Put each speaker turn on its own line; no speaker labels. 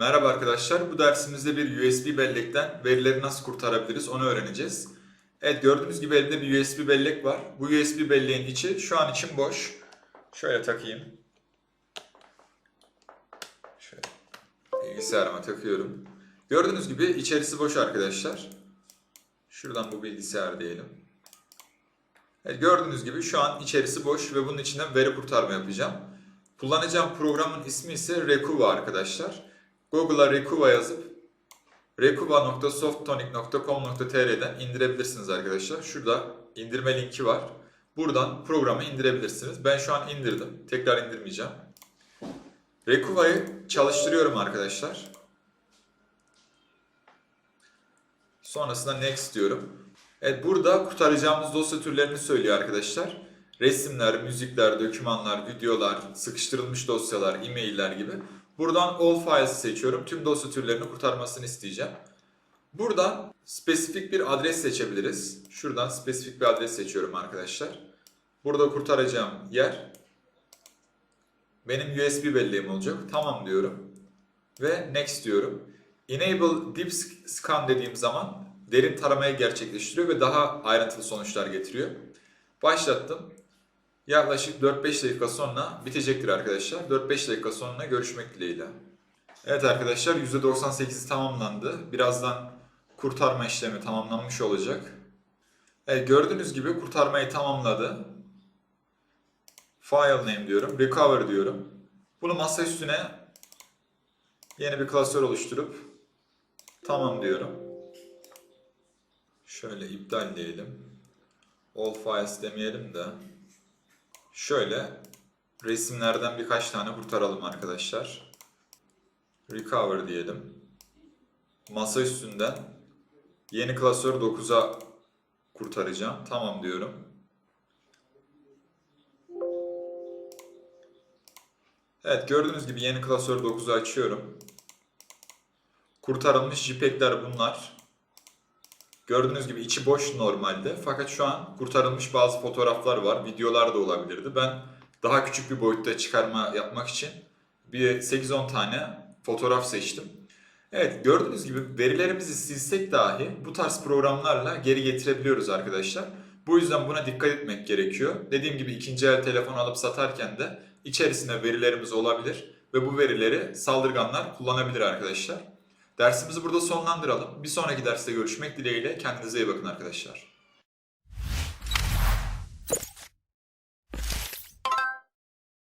Merhaba arkadaşlar, bu dersimizde bir USB bellekten verileri nasıl kurtarabiliriz onu öğreneceğiz. Evet gördüğünüz gibi elimde bir USB bellek var. Bu USB belleğin içi şu an için boş. Şöyle takayım. Şöyle bilgisayarıma takıyorum. Gördüğünüz gibi içerisi boş arkadaşlar. Şuradan bu bilgisayar diyelim. Evet, gördüğünüz gibi şu an içerisi boş ve bunun içinden veri kurtarma yapacağım. Kullanacağım programın ismi ise Rekuva arkadaşlar. Google'a Rekuva yazıp rekuva.softonic.com.tr'den indirebilirsiniz arkadaşlar. Şurada indirme linki var. Buradan programı indirebilirsiniz. Ben şu an indirdim. Tekrar indirmeyeceğim. Rekuva'yı çalıştırıyorum arkadaşlar. Sonrasında next diyorum. Evet burada kurtaracağımız dosya türlerini söylüyor arkadaşlar. Resimler, müzikler, dokümanlar, videolar, sıkıştırılmış dosyalar, e-mailler gibi. Buradan all files seçiyorum. Tüm dosya türlerini kurtarmasını isteyeceğim. Buradan spesifik bir adres seçebiliriz. Şuradan spesifik bir adres seçiyorum arkadaşlar. Burada kurtaracağım yer benim USB belleğim olacak. Tamam diyorum. Ve next diyorum. Enable deep scan dediğim zaman derin taramayı gerçekleştiriyor ve daha ayrıntılı sonuçlar getiriyor. Başlattım. Yaklaşık 4-5 dakika sonra bitecektir arkadaşlar. 4-5 dakika sonra görüşmek dileğiyle. Evet arkadaşlar %98 tamamlandı. Birazdan kurtarma işlemi tamamlanmış olacak. Evet gördüğünüz gibi kurtarmayı tamamladı. File name diyorum. Recover diyorum. Bunu masa üstüne yeni bir klasör oluşturup tamam diyorum. Şöyle iptal diyelim. All files demeyelim de. Şöyle resimlerden birkaç tane kurtaralım arkadaşlar. Recover diyelim. Masa üstünden yeni klasör 9'a kurtaracağım. Tamam diyorum. Evet gördüğünüz gibi yeni klasör 9'u açıyorum. Kurtarılmış JPEG'ler bunlar. Gördüğünüz gibi içi boş normalde. Fakat şu an kurtarılmış bazı fotoğraflar var. Videolar da olabilirdi. Ben daha küçük bir boyutta çıkarma yapmak için bir 8-10 tane fotoğraf seçtim. Evet gördüğünüz gibi verilerimizi silsek dahi bu tarz programlarla geri getirebiliyoruz arkadaşlar. Bu yüzden buna dikkat etmek gerekiyor. Dediğim gibi ikinci el telefon alıp satarken de içerisinde verilerimiz olabilir ve bu verileri saldırganlar kullanabilir arkadaşlar. Dersimizi burada sonlandıralım. Bir sonraki derste görüşmek dileğiyle kendinize iyi bakın arkadaşlar.